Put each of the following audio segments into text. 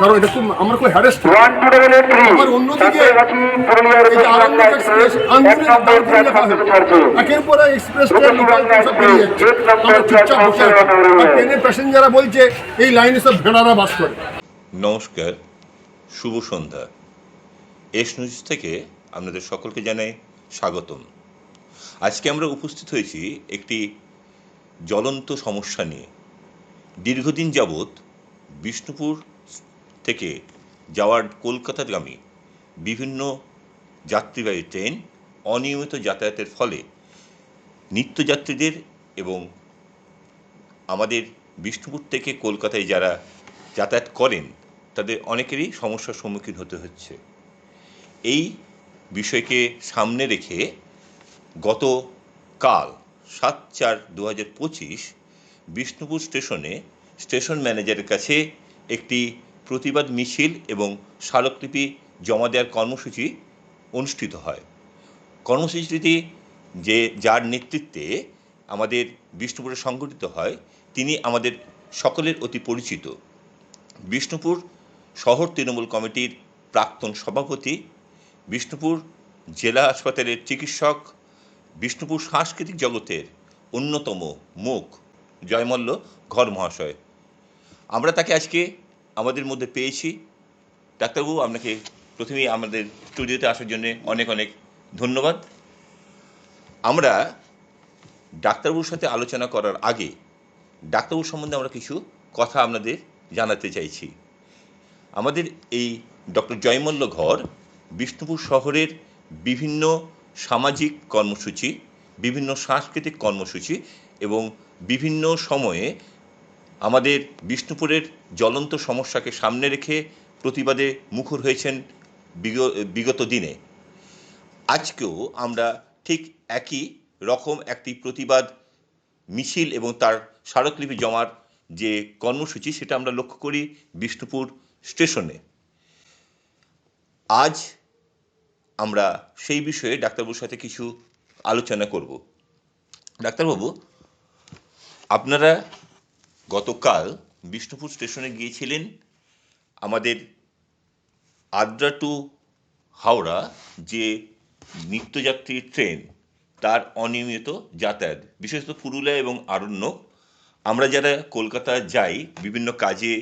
কারণ এটা খুব আমার খুব হ্যারেস্ট আবার অন্যদিকে একের পর এক্সপ্রেস ট্রেন বেরিয়ে যাচ্ছে। আমরা চুপচাপ বসে আর ট্রেনের প্যাসেঞ্জাররা বলছে এই লাইনে সব ভেড়ারা বাস করে। নমস্কার শুভ সন্ধ্যা। এস নিউজ থেকে আপনাদের সকলকে জানাই স্বাগতম। আজকে আমরা উপস্থিত হয়েছি একটি জ্বলন্ত সমস্যা নিয়ে। দীর্ঘদিন যাবৎ বিষ্ণুপুর থেকে যাওয়ার কলকাতাগামী বিভিন্ন যাত্রীবাহী ট্রেন অনিয়মিত যাতায়াতের ফলে নিত্যযাত্রীদের এবং আমাদের বিষ্ণুপুর থেকে কলকাতায় যারা যাতায়াত করেন, তাদের অনেকেরই সমস্যার সম্মুখীন হতে হচ্ছে। এই বিষয়কে সামনে রেখে গত কাল সাত চার দু হাজার পঁচিশ বিষ্ণুপুর স্টেশনে স্টেশন ম্যানেজারের কাছে একটি প্রতিবাদ মিছিল এবং স্মারকলিপি জমা দেওয়ার কর্মসূচি অনুষ্ঠিত হয়। কর্মসূচিটি যে যার নেতৃত্বে আমাদের বিষ্ণুপুরে সংগঠিত হয়, তিনি আমাদের সকলের অতি পরিচিত। বিষ্ণুপুর শহর তৃণমূল কমিটির প্রাক্তন সভাপতি, বিষ্ণুপুর জেলা হাসপাতালের চিকিৎসক, বিষ্ণুপুর সাংস্কৃতিক জগতের অন্যতম মুখ জয়মল্ল ঘর মহাশয়। আমরা তাকে আজকে আমাদের মধ্যে পেয়েছি। ডাক্তারবাবু, আপনাকে প্রথমেই আমাদের স্টুডিওতে আসার জন্য অনেক অনেক ধন্যবাদ। আমরা ডাক্তারবাবুর সাথে আলোচনা করার আগে ডাক্তারবাবু সম্বন্ধে আমরা কিছু কথা আপনাদের জানাতে চাইছি। আমাদের এই ডক্টর জয়মল্ল ঘর বিষ্ণুপুর শহরের বিভিন্ন সামাজিক কর্মসূচি, বিভিন্ন সাংস্কৃতিক কর্মসূচি এবং বিভিন্ন সময়ে আমাদের বিষ্ণুপুরের জ্বলন্ত সমস্যাকে সামনে রেখে প্রতিবাদে মুখর হয়েছেন বিগ- বিগত দিনে। আজকেও আমরা ঠিক একই রকম একটি প্রতিবাদ, মিছিল এবং তার স্মারকলিপি জমার যে কর্মসূচি সেটা আমরা লক্ষ্য করি বিষ্ণুপুর স্টেশনে। আজ আমরা সেই বিষয়ে ডাক্তারবাবুর সাথে কিছু আলোচনা করব। ডাক্তারবাবু, আপনারা গতকাল বিষ্ণুপুর স্টেশনে গিয়েছিলেন আমাদের আদ্রা টু হাওড়া যে নিত্যযাত্রী ট্রেন, তার অনিয়মিত যাতায়াত, বিশেষত পুরুলিয়া এবং আরণ্যক আমরা যারা কলকাতা যাই বিভিন্ন কাজে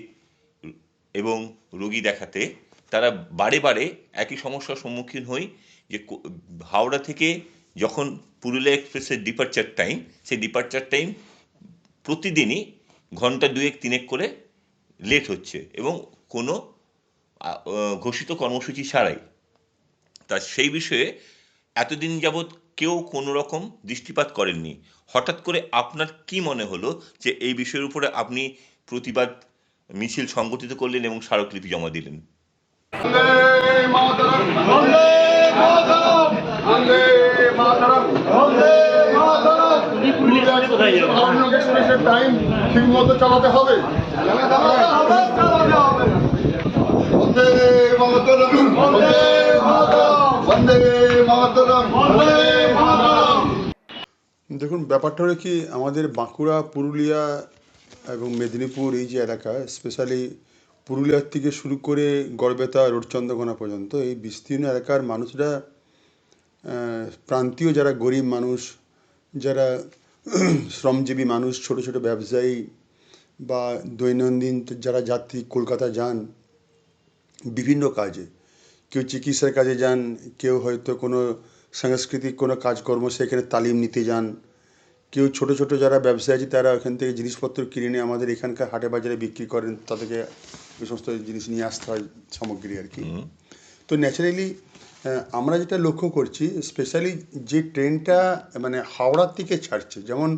এবং রোগী দেখাতে, তারা বারে বারে একই সমস্যার সম্মুখীন হই যে হাওড়া থেকে যখন পুরুলিয়া এক্সপ্রেসের ডিপার্চার টাইম সেই ডিপার্চার টাইম প্রতিদিনই ঘণ্টা দুয়েক, তিনেক করে লেট হচ্ছে এবং কোনো ঘোষিত কর্মসূচি ছাড়াই। তা সেই বিষয়ে এতদিন যাবৎ কেউ কোনো রকম দৃষ্টিপাত করেননি। হঠাৎ করে আপনার কি মনে হলো যে এই বিষয়ের উপরে আপনি প্রতিবাদ মিছিল সংগঠিত করলেন এবং স্মারকলিপি জমা দিলেন? বন্দে মাতরম! বন্দে মাতরম বন্দে মাতরম বন্দে মাতরম দেখুন ব্যাপারটা হলো কি আমাদের বাঁকুড়া পুরুলিয়া এবং মেদিনীপুর এই যে এলাকা স্পেশালি পুরুলিয়ার থেকে শুরু করে গড়বেতা রোডচন্দ্রকোনা পর্যন্ত এই বিস্তীর্ণ এলাকার মানুষরা প্রান্তীয় যারা গরিব মানুষ যারা শ্রমজীবী মানুষ ছোট ছোট ব্যবসায়ী বা দৈনন্দিন যারা যাত্রী কলকাতা যান বিভিন্ন কাজে। কেউ চিকিৎসার কাজে যান কেউ হয়তো কোনো সাংস্কৃতিক কোনো কাজকর্ম সেখানে তালিম নিতে যান। কেউ ছোট ছোট যারা ব্যবসায়ী আছে তারা ওখান থেকে জিনিসপত্র কিনে নিয়ে আমাদের এখানকার হাটে বাজারে বিক্রি করেন। তাদেরকে এই সমস্ত জিনিস নিয়ে আসতে হয় সামগ্রী আর কি। তো ন্যাচারালি আমরা যেটা লক্ষ্য করছি স্পেশালি যে ট্রেনটা মানে হাওড়ার থেকে ছাড়ছে যেমন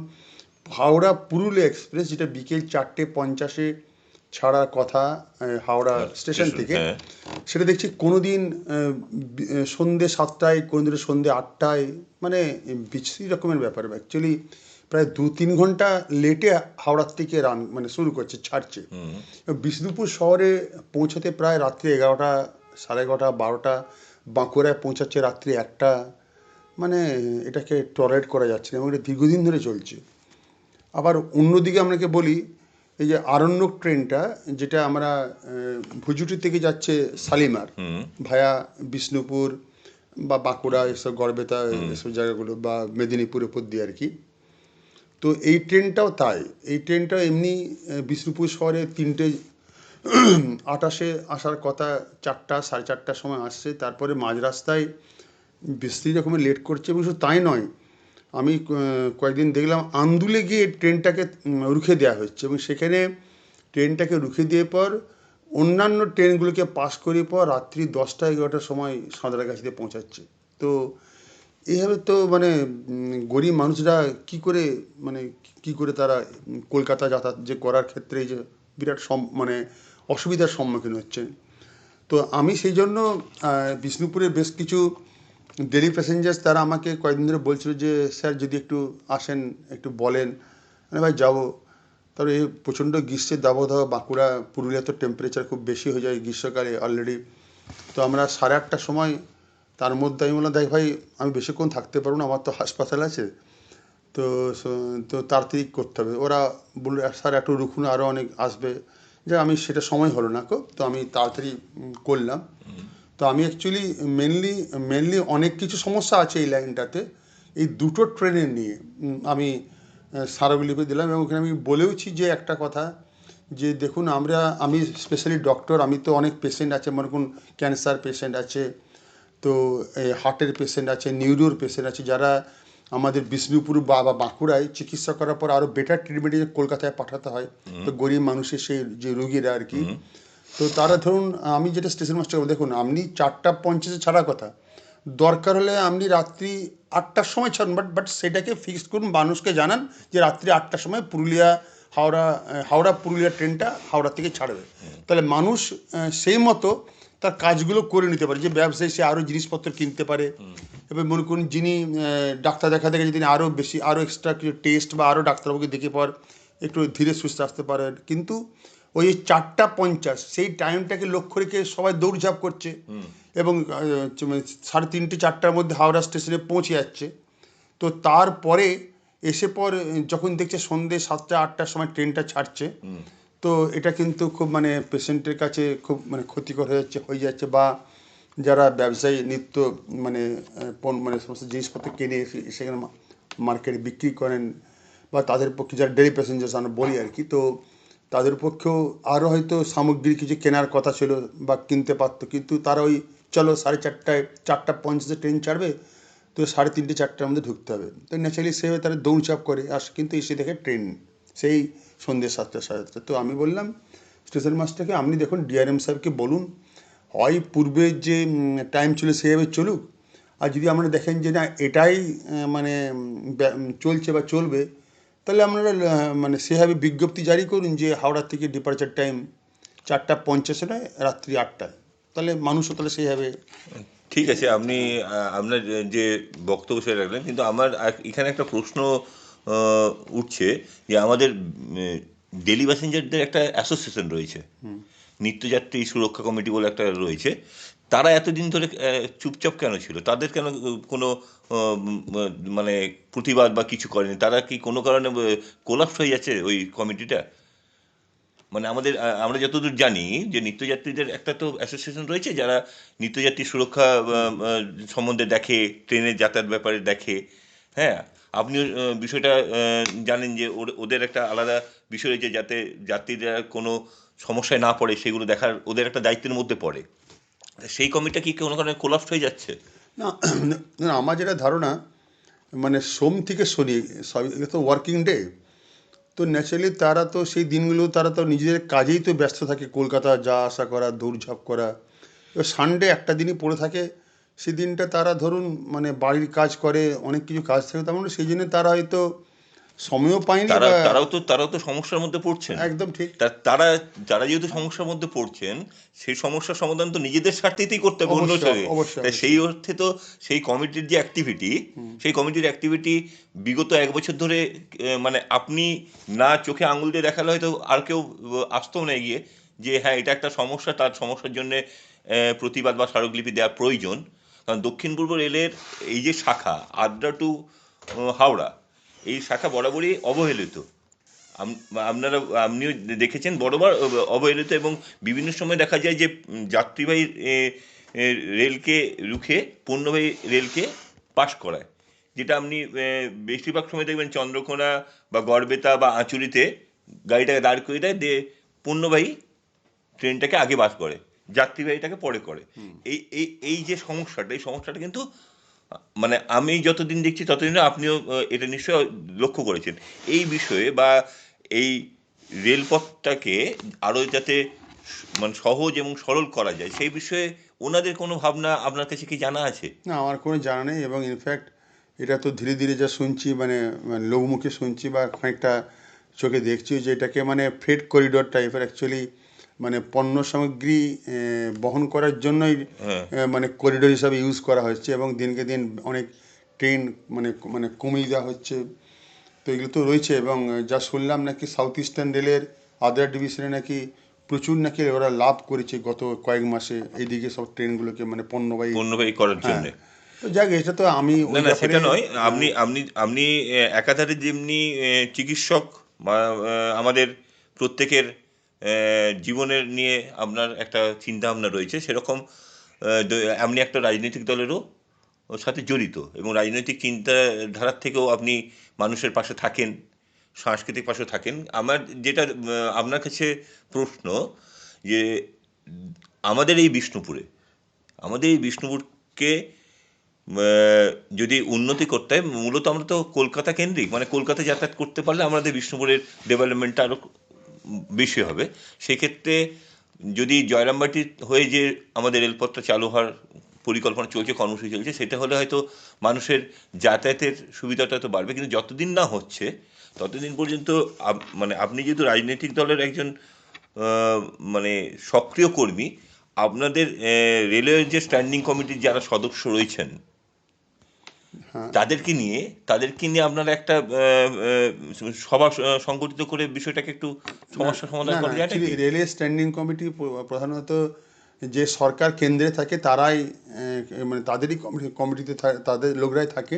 হাওড়া পুরুলিয়া এক্সপ্রেস যেটা বিকেল চারটে পঞ্চাশে ছাড়ার কথা হাওড়া স্টেশন স্টেশন, থেকে হ্যাঁ। সেটা দেখছি কোনো দিন সন্ধে সাতটায় কোনো দিন সন্ধে আটটায় মানে বিচ্ছিরি রকমের ব্যাপার। অ্যাকচুয়ালি প্রায় দু তিন ঘণ্টা লেটে হাওড়ার থেকে রান মানে শুরু করছে ছাড়ছে। বিষ্ণুপুর শহরে পৌঁছাতে প্রায় রাত্রি এগারোটা সাড়ে এগারোটা বারোটা বাঁকুড়ায় পৌঁছাচ্ছে রাত্রি একটা মানে এটাকে টলারেট করা যাচ্ছে না এবং এটা দীর্ঘদিন ধরে চলছে। আবার অন্যদিকে আপনাকে বলি এই যে আরণ্যক ট্রেনটা যেটা আমরা ভুজুটি থেকে যাচ্ছে শালিমার ভায়া বিষ্ণুপুর বা বাঁকুড়া এসব গড়বেতা এসব জায়গাগুলো বা মেদিনীপুর উপর দিয়ে আর কি। তো এই ট্রেনটাও তাই এই ট্রেনটা এমনি বিষ্ণুপুর শহরে তিনটে আটাশে আসার কথা চারটা, সাড়ে চারটার সময় আসছে, তারপরে মাঝ রাস্তায় বৃষ্টি রকমের লেট করছে এবং শুধু তাই নয়, আমি কয়েকদিন দেখলাম আন্দুলে গিয়ে ট্রেনটাকে রুখে দেওয়া হচ্ছে এবং সেখানে ট্রেনটাকে রুখে দিয়ে পর অন্যান্য ট্রেনগুলোকে পাস করিয়ে পর রাত্রি দশটা, এগারোটার সময় সাঁতরাগাছিতে পৌঁছাচ্ছে। তো এইভাবে তো মানে গরিব মানুষরা কি করে মানে কি করে তারা কলকাতা যাতায়াত যে করার ক্ষেত্রে যে বিরাট সম মানে অসুবিধার সম্মুখীন হচ্ছেন তো আমি সেই জন্য বিষ্ণুপুরে বেশ কিছু ডেলি প্যাসেঞ্জার্স তারা আমাকে কয়েকদিন ধরে বলছিল যে, স্যার, যদি একটু আসেন, একটু বলেন। মানে ভাই, যাব। তারপরে এই প্রচণ্ড গ্রীষ্মের দাবদাহ বাঁকুড়া পুরুলিয়া তো টেম্পারেচার খুব বেশি হয়ে যায় গ্রীষ্মকালে অলরেডি তো আমরা সাড়ে আটটার সময়, তার মধ্যে আমি বললাম, দেখ ভাই, আমি বেশিক্ষণ থাকতে পারব না, আমার তো হাসপাতাল আছে। তো তো তাড়াতাড়ি করতে হবে। ওরা বলল, স্যার, একটু রুখুন আরও অনেক আসবে। যে আমি সেটা সময় হলো না কো, তো আমি তাড়াতাড়ি করলাম। তো আমি অ্যাকচুয়ালি মেনলি মেনলি অনেক কিছু সমস্যা আছে এই লাইনটাতে। এই দুটো ট্রেনের নিয়ে আমি সারাগুলিপে দিলাম এবং ওখানে আমি বলেওছি যে একটা কথা, যে দেখুন আমরা, আমি স্পেশালি ডক্টর আমি তো অনেক পেশেন্ট আছে, মনে করুন ক্যান্সার পেশেন্ট আছে, তো হার্টের পেশেন্ট আছে নিউরোর পেশেন্ট আছে, যারা আমাদের বিষ্ণুপুর বা বাঁকুড়ায় চিকিৎসা করার পর আরও বেটার ট্রিটমেন্টে কলকাতায় পাঠাতে হয়। তো গরিব মানুষের সেই যে রুগীরা আর কি। তো তারা ধরুন আমি যেটা স্টেশন মাস্টার দেখুন আপনি চারটা পঞ্চাশে ছাড়ার কথা। দরকার হলে আপনি রাত্রি আটটার সময় ছাড়ুন বাট বাট সেটাকে ফিক্সড করুন। মানুষকে জানান যে রাত্রি আটটার সময় পুরুলিয়া হাওড়া হাওড়া পুরুলিয়া ট্রেনটা হাওড়া থেকে ছাড়বে। তাহলে মানুষ সেই মতো তার কাজগুলো করে নিতে পারে। যে ব্যবসায়ী সে আরও জিনিসপত্র কিনতে পারে। এবার মনে করুন যিনি ডাক্তার দেখা দেখে যদি আরও বেশি আরও এক্সট্রা কিছু টেস্ট বা আরও ডাক্তারবাবুকে দেখে পর একটু ধীরে সুস্থ আসতে পারে কিন্তু ওই চারটা পঞ্চাশ, সেই টাইমটাকে লক্ষ্য রেখে সবাই দৌড়ঝাঁপ করছে। এবং মানে সাড়ে তিনটে, চারটার মধ্যে হাওড়া স্টেশনে পৌঁছে যাচ্ছে। তো তারপরে এসে পর যখন দেখছে সন্ধে সাতটা, আটটার সময় ট্রেনটা ছাড়ছে তো এটা কিন্তু খুব মানে পেশেন্টের কাছে খুব মানে ক্ষতিকর হয়ে যাচ্ছে হয়ে যাচ্ছে বা যারা ব্যবসায়ী নিত্য মানে আহ, পণ- মানে সমস্ত জিনিসপত্র কিনে সেখানে মার্কেটে বিক্রি করেন বা তাদের পক্ষে যারা ডেলি প্যাসেঞ্জার্স আমরা বলি আর কি তো তাদের পক্ষেও আরও হয়তো সামগ্রী কিছু কেনার কথা ছিল বা কিনতে পারতো কিন্তু তারা ওই চলো সাড়ে চারটায় চারটা পঞ্চাশে ট্রেন ছাড়বে তো সাড়ে তিনটে চারটার মধ্যে ঢুকতে হবে। তো ন্যাচারালি সেভাবে তারা দৌড়চাপ করে আর কিন্তু এসে দেখে ট্রেন সেই সন্ধ্যে সাতটা, সাড়ে সাতটা। তো আমি বললাম, স্টেশন মাস্টারকে, আপনি দেখুন, ডিআরএম সাহেবকে বলুন, হয় পূর্বের যে টাইম ছিল সেভাবে চলুক, আর যদি আপনারা দেখেন যে, না, এটাই মানে চলছে বা চলবে, তাহলে আপনারা মানে সেভাবে বিজ্ঞপ্তি জারি করুন যে, হাওড়া থেকে ডিপার্চার টাইম চারটা পঞ্চাশে নয়, রাত্রি আটটায়। তাহলে মানুষও তাহলে সেইভাবে ঠিক আছে, আপনি আপনার যে- বক্তব্য সেটা রাখলেন, কিন্তু আমার এখানে একটা প্রশ্ন উঠছে যে আমাদের ডেলি প্যাসেঞ্জারদের একটা অ্যাসোসিয়েশন রয়েছে। নিত্যযাত্রী সুরক্ষা কমিটি বলে একটা রয়েছে। তারা এতদিন ধরে চুপচাপ কেন ছিল? তাদের কেন কোনো মানে প্রতিবাদ বা কিছু করেনি? তারা কি কোনো কারণে কোলাপস হয়ে যাচ্ছে ওই কমিটিটা? মানে আমাদের আমরা যতদূর জানি যে নিত্যযাত্রীদের একটা তো অ্যাসোসিয়েশন রয়েছে। যারা নিত্যযাত্রী সুরক্ষা সম্বন্ধে দেখে ট্রেনের যাতায়াত ব্যাপারে দেখে হ্যাঁ? আপনিও বিষয়টা জানেন যে ওদের একটা আলাদা বিষয় রয়েছে যাতে যাত্রীরা কোনো সমস্যায় না পড়ে সেগুলো দেখার ওদের একটা দায়িত্বের মধ্যে পড়ে। সেই কমিটিটা কি কোনো কারণে কোলাপস হয়ে যাচ্ছে? না না, আমার যেটা ধারণা মানে সোম থেকে শনি সব তো ওয়ার্কিং ডে তো ন্যাচারালি তারা তো সেই দিনগুলো তারা তো নিজেদের কাজেই তো ব্যস্ত থাকে কলকাতা যা আসা করা দৌড়ঝাঁপ করা। সানডে একটা দিনই পড়ে থাকে সেই দিনটা তারা ধরুন মানে বাড়ির কাজ করে অনেক কিছু কাজ থাকে তেমন সেই জন্য তারা হয়তো সময়ও পায়নি তারা তারাও তো তারাও তো সমস্যার মধ্যে পড়ছেন। একদম ঠিক। তারা যারা যেহেতু সমস্যার মধ্যে পড়ছেন সেই সমস্যার সমাধান তো নিজেদের স্বার্থেই করতে হবে অন্য তাই সেই অর্থে তো সেই কমিটির যে অ্যাক্টিভিটি সেই কমিটির অ্যাক্টিভিটি বিগত এক বছর ধরে মানে আপনি না চোখে আঙুল দিয়ে দেখালে হয়তো আর কেউ আহ, আসতো না এগিয়ে যে হ্যাঁ এটা একটা সমস্যা তার সমস্যার জন্য প্রতিবাদ বা স্মারকলিপি দেওয়া প্রয়োজন। কারণ দক্ষিণ পূর্ব রেলের এই যে শাখা, আদ্রা টু হাওড়া, এই শাখা বরাবরই অবহেলিত। আপনারা, আপনিও দেখেছেন বড়বার অবহেলিত এবং বিভিন্ন সময় দেখা যায় যে যাত্রীবাহী রেলকে রুখে, পণ্যবাহী রেলকে পাশ করায়। যেটা আপনি বেশিরভাগ সময় দেখবেন চন্দ্রকোনা বা গড়বেতা বা আঁচুরিতে গাড়িটাকে দাঁড় করে দেয়, দিয়ে পণ্যবাহী ট্রেনটাকে আগে বাস করে। যাত্রীবাহীটাকে পরে করে। এই এই এই যে সমস্যাটা এই সমস্যাটা কিন্তু মানে আমি যতদিন দেখছি ততদিন আপনিও এটা নিশ্চয় লক্ষ্য করেছেন। এই বিষয়ে বা এই রেলপথটাকে আরও যাতে মানে সহজ এবং সরল করা যায় সেই বিষয়ে ওনাদের কোনো ভাবনা আপনার কাছে কি জানা আছে? না আমার কোনো জানা নেই এবং ইনফ্যাক্ট এটা তো ধীরে ধীরে যা শুনছি মানে মানে লোকমুখে শুনছি বা খানিকটা চোখে দেখছি যে এটাকে মানে ফ্রেড করিডোর টাইপের অ্যাকচুয়ালি মানে পণ্য সামগ্রী বহন করার জন্যই হ্যাঁ। মানে করিডোর হিসাবে ইউজ করা হচ্ছে এবং দিনকে দিন অনেক ট্রেন মানে মানে কমিয়ে দেওয়া হচ্ছে। তো এগুলো তো রয়েছে এবং যা শুনলাম নাকি সাউথ ইস্টার্ন রেলের আদার ডিভিশনে নাকি প্রচুর নাকি ওরা লাভ করেছে গত কয়েক মাসে এইদিকে সব ট্রেনগুলোকে মানে পণ্যবাহী। পণ্যবাহী করার জন্য। হ্যাঁ তো যাক এটা তো আমি না না সেটা নয়। আপনি আপনি আপনি একাধারে যেমনি চিকিৎসক বা আমাদের প্রত্যেকের জীবনের নিয়ে আপনার একটা চিন্তা ভাবনা রয়েছে। সেরকম আপনি একটা রাজনৈতিক দলেরও সাথে জড়িত এবং রাজনৈতিক চিন্তাধারার থেকেও আপনি মানুষের পাশে থাকেন, সাংস্কৃতিক পাশে থাকেন। আমার যেটা আপনার কাছে প্রশ্ন যে, আমাদের এই বিষ্ণুপুরে, আমাদের এই বিষ্ণুপুরকে যদি উন্নতি করতে হয়, মূলত আমরা তো কলকাতা কেন্দ্রিক মানে কলকাতা যাতায়াত করতে পারলে আমাদের বিষ্ণুপুরের ডেভেলপমেন্টটা আরও বেশি হবে সেক্ষেত্রে যদি জয়রামবাটি হয়ে যে আমাদের রেলপথটা চালু হওয়ার পরিকল্পনা চলছে, কর্মসূচি চলছে, সেটা হলে হয়তো মানুষের যাতায়াতের সুবিধাটা তো বাড়বে কিন্তু যতদিন না হচ্ছে, ততদিন পর্যন্ত মানে আপনি যেহেতু রাজনৈতিক দলের একজন মানে সক্রিয় কর্মী, আপনাদের রেলওয়ের যে স্ট্যান্ডিং কমিটির যারা সদস্য রয়েছেন। তাদেরকে নিয়ে তাদেরকে নিয়ে আপনারা একটা সভা সংগঠিত করে বিষয়টাকে একটু সমস্যা সমাধান করা যায় রেলের স্ট্যান্ডিং কমিটি প্রধানত যে সরকার কেন্দ্রে থাকে তারাই মানে তাদেরই কমিটিতে তাদের লোকরাই থাকে।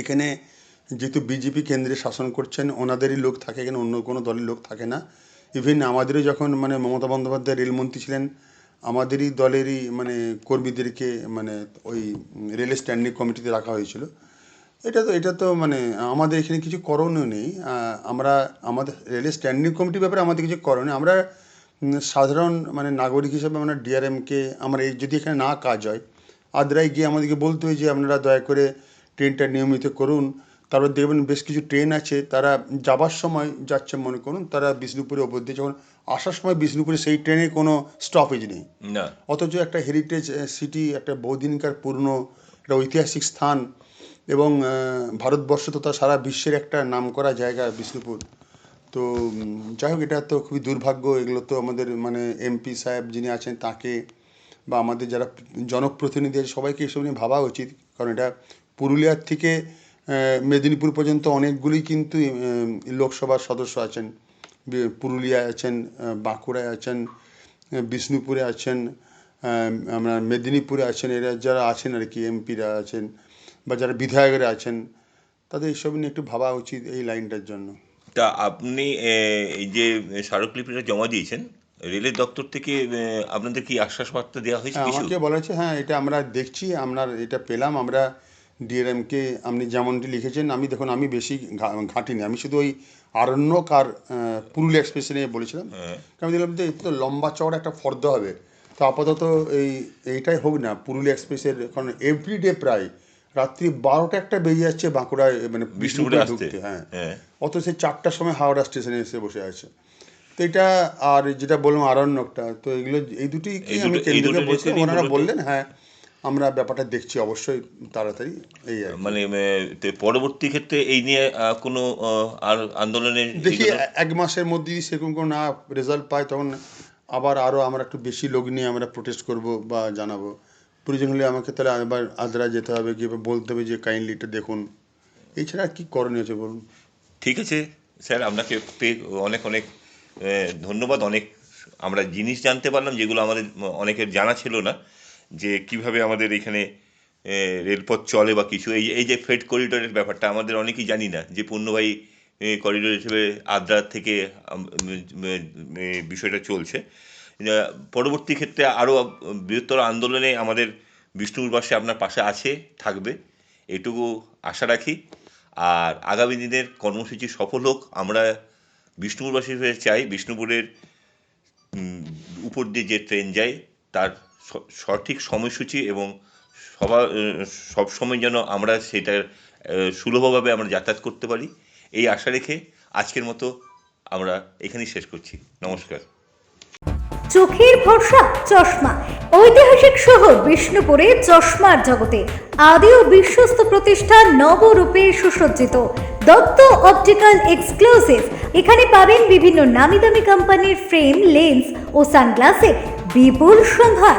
এখানে যেহেতু বিজেপি কেন্দ্রে শাসন করছেন ওনাদেরই লোক থাকে এখানে অন্য কোনো দলের লোক থাকে না। ইভেন আমাদেরও যখন মানে মমতা বন্দ্যোপাধ্যায় রেলমন্ত্রী ছিলেন আমাদেরই দলেরই মানে কর্মীদেরকে মানে ওই রেলের স্ট্যান্ডিং কমিটিতে রাখা হয়েছিল। এটা তো এটা তো মানে আমাদের এখানে কিছু করণীয় নেই। আমরা আমাদের রেলের স্ট্যান্ডিং কমিটির ব্যাপারে আমাদের কিছু করণীয় আমরা সাধারণ মানে নাগরিক হিসেবে আমরা ডিআরএমকে, আমরা এই যদি এখানে না কাজ হয়, আদ্রায় গিয়ে আমাদেরকে বলতে হয় যে আপনারা দয়া করে ট্রেনটা নিয়মিত করুন। তারপর দেখবেন বেশ কিছু ট্রেন আছে তারা যাবার সময় যাচ্ছে মনে করুন তারা বিষ্ণুপুরে ওপর দিয়ে যখন আসার সময় বিষ্ণুপুরে সেই ট্রেনে কোনো স্টপেজ নেই। অথচ একটা হেরিটেজ সিটি একটা বহুদিনকার পুরনো একটা ঐতিহাসিক স্থান এবং ভারতবর্ষ তথা সারা বিশ্বের একটা নামকরা জায়গা বিষ্ণুপুর। তো যাই হোক এটা তো খুবই দুর্ভাগ্য। এগুলো তো আমাদের মানে এমপি সাহেব যিনি আছেন তাকে বা আমাদের যারা জনপ্রতিনিধি আছে সবাইকে এসব নিয়ে ভাবা উচিত। কারণ এটা পুরুলিয়ার থেকে মেদিনীপুর পর্যন্ত অনেকগুলি কিন্তু লোকসভার সদস্য আছেন। পুরুলিয়ায় আছেন বাঁকুড়ায় আছেন বিষ্ণুপুরে আছেন আমরা মেদিনীপুরে আছেন এরা যারা আছেন আর কি এমপিরা আছেন বা যারা বিধায়করা আছেন তাদের এইসব নিয়ে একটু ভাবা উচিত এই লাইনটার জন্য। তা আপনি এই যে স্মারকলিপিটা জমা দিয়েছেন রেলের দপ্তর থেকে আপনাদের কি আশ্বাস বার্তা দেওয়া হয়েছে হ্যাঁ আমাকে বলা হয়েছে হ্যাঁ এটা আমরা দেখছি আমরা এটা পেলাম আমরা ডিআরএমকে আপনি যেমনটি লিখেছেন আমি দেখুন আমি বেশি ঘাঁটিনি। আমি শুধু ওই আরণ্যক আর পুরুলিয়া এক্সপ্রেস নিয়ে বলেছিলাম। হ্যাঁ। আমি দেখলাম যে তো লম্বা চওড়া একটা ফর্দ হবে। তো আপাতত এই এইটাই হোক না পুরুলিয়া এক্সপ্রেসের কারণ এভরিডে প্রায় রাত্রি বারোটা একটা বেজে যাচ্ছে বাঁকুড়ায় মানে বিষ্ণুপুরে ঢুকতে হ্যাঁ। হ্যাঁ। অত সে চারটার সময় হাওড়া স্টেশনে এসে বসে আছে। তো এটা আর যেটা বললাম আরণ্যকটা তো এগুলো এই দুটি কি আমি কেন্দ্রকে বলছিলাম ওনারা বললেন হ্যাঁ। আমরা ব্যাপারটা দেখছি অবশ্যই তাড়াতাড়ি এই আর মানে পরবর্তী ক্ষেত্রে এই নিয়ে কোনো আর আন্দোলনের দেখি এক মাসের মধ্যে যদি সেরকম কোনো না রেজাল্ট পায় তখন আবার আরও আমরা একটু বেশি লোক নিয়ে আমরা প্রোটেস্ট করব বা জানাব। প্রয়োজন হলে আমাকে তাহলে আবার আদ্রা যেতে হবে গিয়ে বলতে হবে যে কাইন্ডলি এটা দেখুন। এছাড়া আর কি করণীয় আছে বলুন? ঠিক আছে স্যার আপনাকে অনেক অনেক ধন্যবাদ। অনেক আমরা জিনিস জানতে পারলাম যেগুলো আমাদের অনেকের জানা ছিল না। যে কীভাবে আমাদের এখানে রেলপথ চলে বা কিছু, এই এই যে ফ্রেড করিডোরের ব্যাপারটা আমাদের অনেকেই জানি না, যে পণ্যবাহী করিডোর হিসেবে আদ্রা থেকে বিষয়টা চলছে। পরবর্তী ক্ষেত্রে আরও বৃহত্তর আন্দোলনে আমাদের বিষ্ণুপুরবাসী আপনার পাশে আছে, থাকবে, এটুকু আশা রাখি। আর আগামী দিনের কর্মসূচি সফল হোক, আমরা বিষ্ণুপুরবাসী হয়ে চাই, বিষ্ণুপুরের উপর দিয়ে যে ট্রেন যায়, তার সঠিক সময়সূচি এবং সবার সবসময় যেন আমরা সেটার সুলভভাবে আমরা যাতায়াত করতে পারি, এই আশা রেখে আজকের মতো আমরা এখানেই শেষ করছি। নমস্কার। চোখের ভরসা, চশমা। ঐতিহাসিক শহর বিষ্ণুপুরে চশমার জগতে আদি ও বিশ্বস্ত প্রতিষ্ঠান নবরূপে সুসজ্জিত। Dutta optical exclusive. এখানে পাবেন বিভিন্ন নামি দামি কোম্পানির ফ্রেম, লেন্স ও সানগ্লাসে বিপুল সম্ভার।